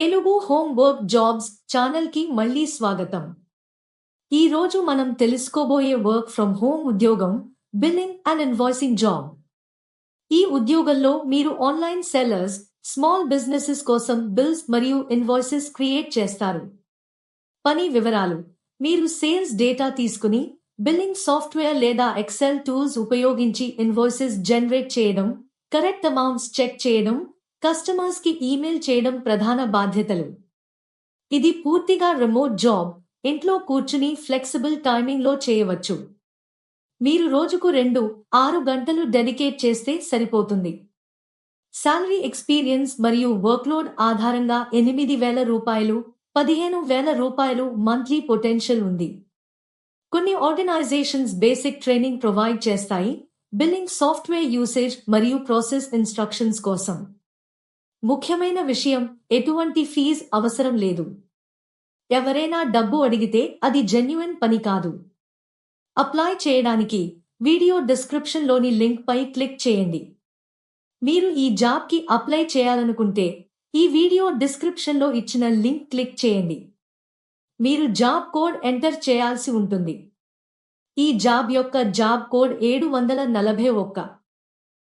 Telugu home work jobs ఛానల్కి మళ్ళీ స్వాగతం. ఈరోజు మనం తెలుసుకోబోయే వర్క్ ఫ్రమ్ హోమ్ ఉద్యోగం బిల్లింగ్ అండ్ ఇన్వాయిసింగ్ జాబ్. ఈ ఉద్యోగంలో మీరు ఆన్లైన్ సెల్లర్స్ స్మాల్ బిజినెసెస్ కోసం బిల్స్ మరియు ఇన్వాయిసెస్ క్రియేట్ చేస్తారు. పని వివరాలు. మీరు సేల్స్ డేటా తీసుకుని బిల్లింగ్ సాఫ్ట్వేర్ లేదా ఎక్సెల్ టూల్స్ ఉపయోగించి ఇన్వాయిసెస్ జనరేట్ చేయడం కరెక్ట్ అమౌంట్స్ చెక్ చేయడం కస్టమర్స్కి ఈమెయిల్ చేయడం ప్రధాన బాధ్యతలు. ఇది పూర్తిగా రిమోట్ జాబ్ ఇంట్లో కూర్చుని ఫ్లెక్సిబుల్ టైమింగ్లో చేయవచ్చు. మీరు రోజుకు రెండు ఆరు గంటలు డెడికేట్ చేస్తే సరిపోతుంది. శాలరీ ఎక్స్పీరియన్స్ మరియు వర్క్లోడ్ ఆధారంగా ఎనిమిది వేల రూపాయలు పదిహేను వేల రూపాయలు మంత్లీ పొటెన్షియల్ ఉంది. కొన్ని ఆర్గనైజేషన్స్ బేసిక్ ట్రైనింగ్ ప్రొవైడ్ చేస్తాయి. బిల్లింగ్ సాఫ్ట్వేర్ యూసేజ్ మరియు ప్రాసెస్ ఇన్స్ట్రక్షన్స్ కోసం. ముఖ్యమైన విషయం ఎటువంటి ఫీజ్ అవసరం లేదు. ఎవరైనా డబ్బు అడిగితే అది జెన్యున్ పని కాదు. అప్లై చేయడానికి వీడియో డిస్క్రిప్షన్లోని లింక్పై క్లిక్ చేయండి. మీరు ఈ జాబ్కి అప్లై చేయాలనుకుంటే ఈ వీడియో డిస్క్రిప్షన్లో ఇచ్చిన లింక్ క్లిక్ చేయండి. మీరు జాబ్ కోడ్ ఎంటర్ చేయాల్సి ఉంటుంది. ఈ జాబ్ యొక్క జాబ్ కోడ్ ఏడు వందల నలభై ఒక్క.